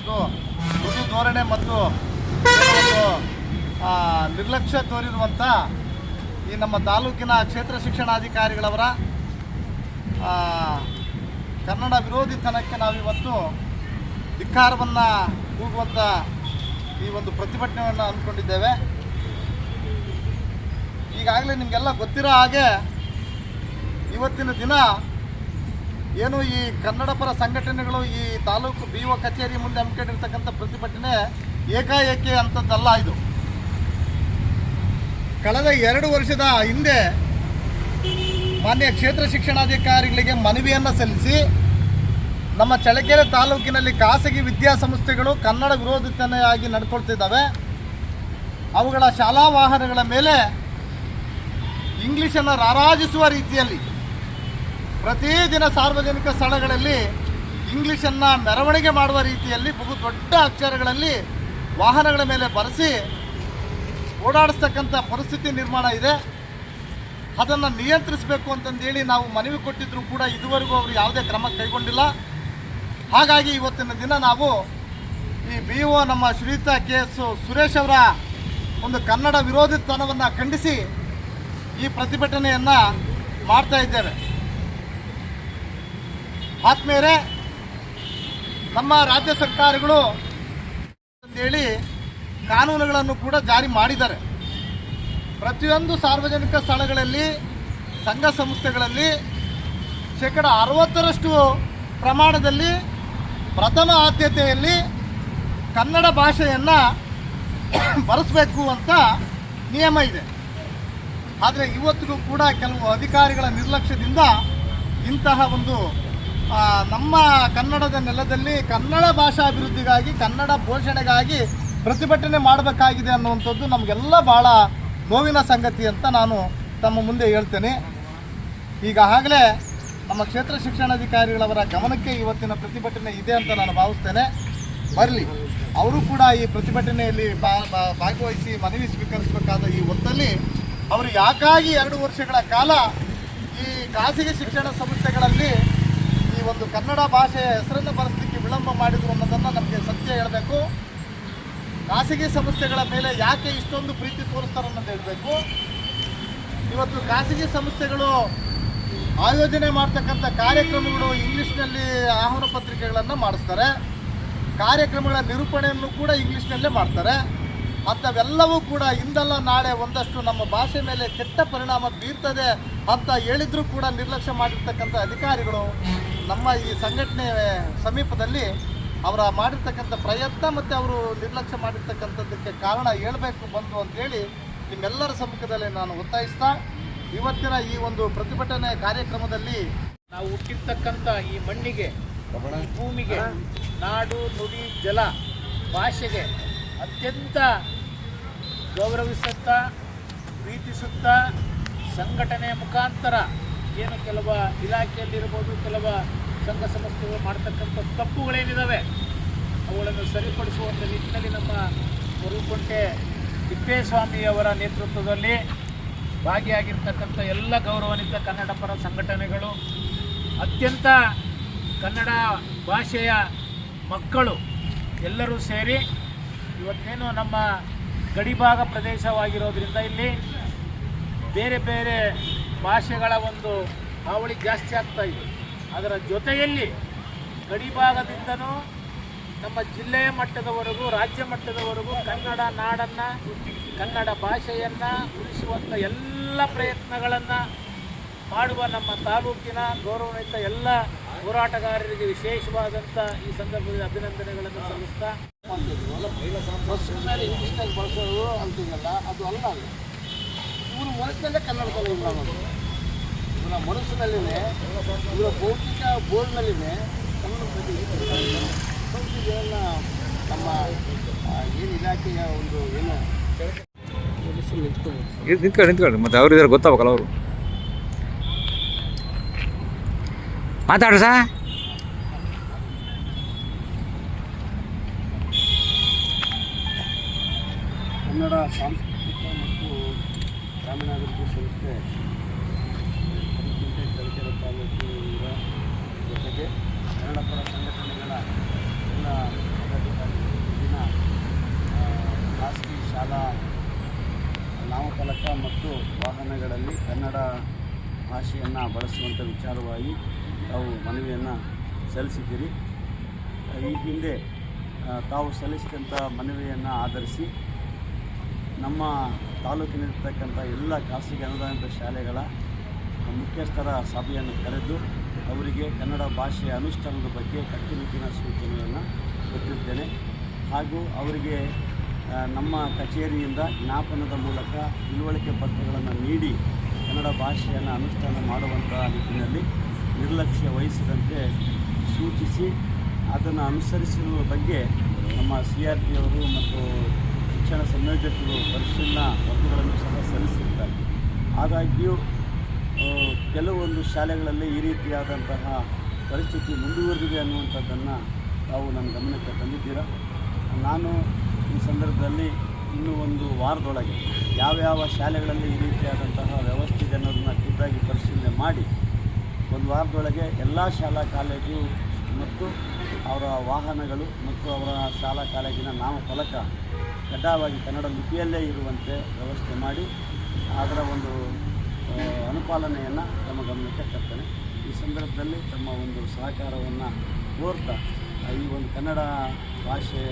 ಒಂದು, ಆ, ನಿರ್ಲಕ್ಷ್ಯ ತೋರಿರುವಂಥ ಈ ನಮ್ಮ ತಾಲೂಕಿನ ಕ್ಷೇತ್ರ ಶಿಕ್ಷಣಾಧಿಕಾರಿಗಳವರ ಕನ್ನಡ ವಿರೋಧಿತನಕ್ಕೆ ನಾವಿವತ್ತು ಧಿಕ್ಕಾರವನ್ನು ಕೂಗುವಂಥ ಈ ಒಂದು ಪ್ರತಿಭಟನೆಯನ್ನು ಅಂದ್ಕೊಂಡಿದ್ದೇವೆ. ಈಗಾಗಲೇ ನಿಮಗೆಲ್ಲ ಗೊತ್ತಿರೋ ಹಾಗೆ ಇವತ್ತಿನ ದಿನ ಏನು ಈ ಕನ್ನಡ ಪರ ಸಂಘಟನೆಗಳು ಈ ತಾಲೂಕು ಬಿ ಒ ಕಚೇರಿ ಮುಂದೆ ಹಮ್ಮಿಕೊಂಡಿರ್ತಕ್ಕಂಥ ಪ್ರತಿಭಟನೆ ಏಕಾಏಕಿ ಅಂಥದ್ದಲ್ಲ ಇದು. ಕಳೆದ ಎರಡು ವರ್ಷದ ಹಿಂದೆ ಮಾನ್ಯ ಕ್ಷೇತ್ರ ಶಿಕ್ಷಣಾಧಿಕಾರಿಗಳಿಗೆ ಮನವಿಯನ್ನು ಸಲ್ಲಿಸಿ ನಮ್ಮ ಚಳ್ಳಕೆರೆ ತಾಲೂಕಿನಲ್ಲಿ ಖಾಸಗಿ ವಿದ್ಯಾಸಂಸ್ಥೆಗಳು ಕನ್ನಡ ವಿರೋಧಿತನೆಯಾಗಿ ನಡ್ಕೊಳ್ತಿದ್ದಾವೆ. ಅವುಗಳ ಶಾಲಾ ವಾಹನಗಳ ಮೇಲೆ ಇಂಗ್ಲೀಷನ್ನು ರಾರಾಜಿಸುವ ರೀತಿಯಲ್ಲಿ ಪ್ರತಿದಿನ ಸಾರ್ವಜನಿಕ ಸ್ಥಳಗಳಲ್ಲಿ ಇಂಗ್ಲೀಷನ್ನು ಮೆರವಣಿಗೆ ಮಾಡುವ ರೀತಿಯಲ್ಲಿ ಬಹು ದೊಡ್ಡ ಅಕ್ಷರಗಳಲ್ಲಿ ವಾಹನಗಳ ಮೇಲೆ ಬರೆಸಿ ಓಡಾಡಿಸ್ತಕ್ಕಂಥ ಪರಿಸ್ಥಿತಿ ನಿರ್ಮಾಣ ಇದೆ. ಅದನ್ನು ನಿಯಂತ್ರಿಸಬೇಕು ಅಂತಂದೇಳಿ ನಾವು ಮನವಿ ಕೊಟ್ಟಿದ್ದರೂ ಕೂಡ ಇದುವರೆಗೂ ಅವರು ಯಾವುದೇ ಕ್ರಮ ಕೈಗೊಂಡಿಲ್ಲ. ಹಾಗಾಗಿ ಇವತ್ತಿನ ದಿನ ನಾವು ಈ ಬಿ ಒ ನಮ್ಮ ಶ್ರೀತಾ ಕೆ ಎಸ್ ಸುರೇಶ್ ಅವರ ಒಂದು ಕನ್ನಡ ವಿರೋಧಿತನವನ್ನು ಖಂಡಿಸಿ ಈ ಪ್ರತಿಭಟನೆಯನ್ನು ಮಾಡ್ತಾ ಇದ್ದೇವೆ. ಆತ್ಮೀಯರೇ ನಮ್ಮ ರಾಜ್ಯ ಸರ್ಕಾರಗಳು ಅಂತೇಳಿ ಕಾನೂನುಗಳನ್ನು ಕೂಡ ಜಾರಿ ಮಾಡಿದ್ದಾರೆ. ಪ್ರತಿಯೊಂದು ಸಾರ್ವಜನಿಕ ಸ್ಥಳಗಳಲ್ಲಿ, ಸಂಘ ಸಂಸ್ಥೆಗಳಲ್ಲಿ ಶೇಕಡ ಅರವತ್ತರಷ್ಟು ಪ್ರಮಾಣದಲ್ಲಿ ಪ್ರಥಮ ಆದ್ಯತೆಯಲ್ಲಿ ಕನ್ನಡ ಭಾಷೆಯನ್ನು ಬಳಸಬೇಕು ಅಂತ ನಿಯಮ ಇದೆ. ಆದರೆ ಇವತ್ತಿಗೂ ಕೂಡ ಕೆಲವು ಅಧಿಕಾರಿಗಳ ನಿರ್ಲಕ್ಷ್ಯದಿಂದ ಇಂತಹ ಒಂದು ನಮ್ಮ ಕನ್ನಡದ ನೆಲದಲ್ಲಿ ಕನ್ನಡ ಭಾಷಾ ಅಭಿವೃದ್ಧಿಗಾಗಿ, ಕನ್ನಡ ಪೋಷಣೆಗಾಗಿ ಪ್ರತಿಭಟನೆ ಮಾಡಬೇಕಾಗಿದೆ ಅನ್ನುವಂಥದ್ದು ನಮಗೆಲ್ಲ ಭಾಳ ನೋವಿನ ಸಂಗತಿ ಅಂತ ನಾನು ತಮ್ಮ ಮುಂದೆ ಹೇಳ್ತೇನೆ. ಈಗಾಗಲೇ ನಮ್ಮ ಕ್ಷೇತ್ರ ಶಿಕ್ಷಣಾಧಿಕಾರಿಗಳವರ ಗಮನಕ್ಕೆ ಇವತ್ತಿನ ಪ್ರತಿಭಟನೆ ಇದೆ ಅಂತ ನಾನು ಭಾವಿಸ್ತೇನೆ. ಬರಲಿ, ಅವರು ಕೂಡ ಈ ಪ್ರತಿಭಟನೆಯಲ್ಲಿ ಭಾಗವಹಿಸಿ ಮನವಿ ಸ್ವೀಕರಿಸಬೇಕಾದ ಈ ಹೊತ್ತಲ್ಲಿ ಅವರು ಯಾಕಾಗಿ ಎರಡು ವರ್ಷಗಳ ಕಾಲ ಈ ಖಾಸಗಿ ಶಿಕ್ಷಣ ಸಂಸ್ಥೆಗಳಲ್ಲಿ ಈ ಒಂದು ಕನ್ನಡ ಭಾಷೆಯ ಹೆಸರನ್ನು ಬರೆಸಲಿಕ್ಕೆ ವಿಳಂಬ ಮಾಡಿದ್ರು ಅನ್ನೋದನ್ನು ನಮಗೆ ಸತ್ಯ ಹೇಳಬೇಕು. ಖಾಸಗಿ ಸಂಸ್ಥೆಗಳ ಮೇಲೆ ಯಾಕೆ ಇಷ್ಟೊಂದು ಪ್ರೀತಿ ತೋರಿಸ್ತಾರೆ ಅನ್ನೋದು ಹೇಳಬೇಕು. ಇವತ್ತು ಖಾಸಗಿ ಸಂಸ್ಥೆಗಳು ಆಯೋಜನೆ ಮಾಡ್ತಕ್ಕಂಥ ಕಾರ್ಯಕ್ರಮಗಳು ಇಂಗ್ಲೀಷ್ನಲ್ಲಿ ಆಹ್ವಾನ ಪತ್ರಿಕೆಗಳನ್ನು ಮಾಡಿಸ್ತಾರೆ. ಕಾರ್ಯಕ್ರಮಗಳ ನಿರೂಪಣೆಯನ್ನು ಕೂಡ ಇಂಗ್ಲೀಷ್ನಲ್ಲೇ ಮಾಡ್ತಾರೆ. ಅಂಥವೆಲ್ಲವೂ ಕೂಡ ಇಂದಲ್ಲ ನಾಳೆ ಒಂದಷ್ಟು ನಮ್ಮ ಭಾಷೆ ಮೇಲೆ ಕೆಟ್ಟ ಪರಿಣಾಮ ಬೀರ್ತದೆ ಅಂತ ಹೇಳಿದರೂ ಕೂಡ ನಿರ್ಲಕ್ಷ್ಯ ಮಾಡಿರ್ತಕ್ಕಂಥ ಅಧಿಕಾರಿಗಳು ನಮ್ಮ ಈ ಸಂಘಟನೆ ಸಮೀಪದಲ್ಲಿ ಅವರ ಮಾಡಿರ್ತಕ್ಕಂಥ ಪ್ರಯತ್ನ ಮತ್ತು ಅವರು ನಿರ್ಲಕ್ಷ್ಯ ಮಾಡಿರ್ತಕ್ಕಂಥದ್ದಕ್ಕೆ ಕಾರಣ ಹೇಳಬೇಕು, ಬಂದು ಅಂತೇಳಿ ನಿಮ್ಮೆಲ್ಲರ ಸಮ್ಮುಖದಲ್ಲಿ ನಾನು ಒತ್ತಾಯಿಸ್ತಾ ಇವತ್ತಿನ ಈ ಒಂದು ಪ್ರತಿಭಟನೆ ಕಾರ್ಯಕ್ರಮದಲ್ಲಿ ನಾವು ಹುಟ್ಟಿರ್ತಕ್ಕಂಥ ಈ ಮಣ್ಣಿಗೆ ಭೂಮಿಗೆ, ನಾಡು, ನುಡಿ, ಜಲ ಭಾಷೆಗೆ ಅತ್ಯಂತ ಗೌರವಿಸುತ್ತಾ, ಪ್ರೀತಿಸುತ್ತಾ ಸಂಘಟನೆ ಮುಖಾಂತರ ಏನು ಕೆಲವು ಇಲಾಖೆಯಲ್ಲಿರ್ಬೋದು, ಕೆಲವು ಸಂಘ ಸಂಸ್ಥೆಗಳು ಮಾಡ್ತಕ್ಕಂಥ ತಪ್ಪುಗಳೇನಿದ್ದಾವೆ ಅವುಗಳನ್ನು ಸರಿಪಡಿಸುವಂಥ ನಿಟ್ಟಿನಲ್ಲಿ ನಮ್ಮ ಹೊರಗುಂಟೆ ತಿಪ್ಪೇಸ್ವಾಮಿಯವರ ನೇತೃತ್ವದಲ್ಲಿ ಭಾಗಿಯಾಗಿರ್ತಕ್ಕಂಥ ಎಲ್ಲ ಗೌರವಾನ್ವಿತ ಕನ್ನಡ ಪರ ಸಂಘಟನೆಗಳು, ಅತ್ಯಂತ ಕನ್ನಡ ಭಾಷೆಯ ಮಕ್ಕಳು ಎಲ್ಲರೂ ಸೇರಿ ಇವತ್ತೇನು ನಮ್ಮ ಗಡಿಭಾಗ ಪ್ರದೇಶವಾಗಿರೋದ್ರಿಂದ ಇಲ್ಲಿ ಬೇರೆ ಬೇರೆ ಭಾಷೆಗಳ ಒಂದು ಹಾವಳಿ ಜಾಸ್ತಿ ಆಗ್ತಾ ಇದೆ. ಅದರ ಜೊತೆಯಲ್ಲಿ ಗಡಿಭಾಗದಿಂದನೂ ನಮ್ಮ ಜಿಲ್ಲೆಯ ಮಟ್ಟದವರೆಗೂ, ರಾಜ್ಯ ಮಟ್ಟದವರೆಗೂ ಕನ್ನಡ ನಾಡನ್ನು, ಕನ್ನಡ ಭಾಷೆಯನ್ನು ಉಳಿಸುವಂಥ ಎಲ್ಲ ಪ್ರಯತ್ನಗಳನ್ನು ಮಾಡುವ ನಮ್ಮ ತಾಲೂಕಿನ ಗೌರವಾನ್ವಿತ ಎಲ್ಲ ಹೋರಾಟಗಾರರಿಗೆ ವಿಶೇಷವಾದಂಥ ಈ ಸಂದರ್ಭದಲ್ಲಿ ಅಭಿನಂದನೆಗಳನ್ನು ಸಲ್ಲಿಸ್ತಾ ಬಸ್ಸಿನಲ್ಲಿ ಇಂಗ್ಲೀಷ್ನಲ್ಲಿ ಬಳಸೋದು ಅಂತಿದೆಯಲ್ಲ ಅದು ಅಲ್ಲ ಇವರು ಮನಸ್ಸಿನಲ್ಲೇ ಕನ್ನಡದಲ್ಲಿ ಮಾಡೋದು ಇವರ ಮನಸ್ಸಿನಲ್ಲಿನೇ ಇವರ ಭೌತಿಕ ಬೋರ್ಡ್ನಲ್ಲಿನೇ ಕನ್ನಡ ಇದನ್ನು ನಮ್ಮ ಏನು ಇಲಾಖೆಯ ಒಂದು ಏನು ನಿಂತ್ಕೊಳ್ಳಿ ನಿಂತ್ಕೊಳ್ಳಿ. ಮತ್ತೆ ಅವ್ರು ಇದ್ದಾರೆ ಗೊತ್ತಾಗಬೇಕಲ್ಲ ಅವರು. ಮಾತಾಡ್ರಿ ಸಾ. ಕನ್ನಡ ಸಾಂಸ್ಕೃತಿಕ ಸಂಸ್ಥೆ ಹರಿಕುಂಟೆ ಚಳ್ಳಕೆರೆ ತಾಲೂಕಿನ ಜೊತೆಗೆ ಶರಣಪರ ಸಂಘಟನೆಗಳ ಎಲ್ಲ ದಿನ ಖಾಸಗಿ ಶಾಲಾ ನಾಮಫಲಕ ಮತ್ತು ವಾಹನಗಳಲ್ಲಿ ಕನ್ನಡ ಭಾಷೆಯನ್ನು ಬಳಸುವಂಥ ವಿಚಾರವಾಗಿ ತಾವು ಮನವಿಯನ್ನು ಸಲ್ಲಿಸಿದ್ದೀರಿ ಈ ಹಿಂದೆ ತಾವು ಸಲ್ಲಿಸಿದಂಥ ಮನವಿಯನ್ನು ಆಧರಿಸಿ ನಮ್ಮ ತಾಲೂಕಿನಲ್ಲಿರ್ತಕ್ಕಂಥ ಎಲ್ಲ ಖಾಸಗಿ ಅನುದಾನಿತ ಶಾಲೆಗಳ ಮುಖ್ಯಸ್ಥರ ಸಭೆಯನ್ನು ಕರೆದು ಅವರಿಗೆ ಕನ್ನಡ ಭಾಷೆಯ ಅನುಷ್ಠಾನದ ಬಗ್ಗೆ ಕಟ್ಟುನಿಟ್ಟಿನ ಸೂಚನೆಗಳನ್ನು ಕೊಟ್ಟಿರ್ತೇನೆ. ಹಾಗೂ ಅವರಿಗೆ ನಮ್ಮ ಕಚೇರಿಯಿಂದ ಜ್ಞಾಪನದ ಮೂಲಕ ತಿಳುವಳಿಕೆ ಪತ್ರಗಳನ್ನು ನೀಡಿ ಕನ್ನಡ ಭಾಷೆಯನ್ನು ಅನುಷ್ಠಾನ ಮಾಡುವಂಥ ನಿಟ್ಟಿನಲ್ಲಿ ನಿರ್ಲಕ್ಷ್ಯ ವಹಿಸದಂತೆ ಸೂಚಿಸಿ, ಅದನ್ನು ಅನುಸರಿಸಿರುವ ಬಗ್ಗೆ ನಮ್ಮ ಸಿ ಆರ್ ಪಿ ಅವರು ಮತ್ತು ಶಿಕ್ಷಣ ಸಂಯೋಜಕರು ಪರಿಶೀಲನಾ ವರದಿಗಳನ್ನು ಸಹ ಸಲ್ಲಿಸಿರ್ತಾರೆ ಹಾಗಾಗಿಯೂ ಕೆಲವೊಂದು ಶಾಲೆಗಳಲ್ಲಿ ಈ ರೀತಿಯಾದಂತಹ ಪರಿಸ್ಥಿತಿ ಮುಂದುವರೆದಿದೆ ಅನ್ನುವಂಥದ್ದನ್ನು ತಾವು ನನ್ನ ಗಮನಕ್ಕೆ ತಂದಿದ್ದೀರಾ? ನಾನು ಈ ಸಂದರ್ಭದಲ್ಲಿ ಇನ್ನೂ ಒಂದು ವಾರದೊಳಗೆ ಯಾವ್ಯಾವ ಶಾಲೆಗಳಲ್ಲಿ ಈ ರೀತಿಯಾದಂತಹ ವ್ಯವಸ್ಥೆ ಇದೆ ಅನ್ನೋದನ್ನು ಖುದ್ದಾಗಿ ಪರಿಶೀಲನೆ ಮಾಡಿ, ಒಂದು ವಾರದೊಳಗೆ ಎಲ್ಲ ಶಾಲಾ ಕಾಲೇಜು ಮತ್ತು ಅವರ ವಾಹನಗಳು ಮತ್ತು ಅವರ ಶಾಲಾ ಕಾಲೇಜಿನ ನಾಮಫಲಕ ಕಡ್ಡಾಯವಾಗಿ ಕನ್ನಡ ಲಿಪಿಯಲ್ಲೇ ಇರುವಂತೆ ವ್ಯವಸ್ಥೆ ಮಾಡಿ ಅದರ ಒಂದು ಅನುಪಾಲನೆಯನ್ನು ತಮ್ಮ ಗಮನಕ್ಕೆ ತರ್ತೇನೆ. ಈ ಸಂದರ್ಭದಲ್ಲಿ ತಮ್ಮ ಒಂದು ಸಹಕಾರವನ್ನು ಕೋರ್ತಾ ಈ ಒಂದು ಕನ್ನಡ ಭಾಷೆ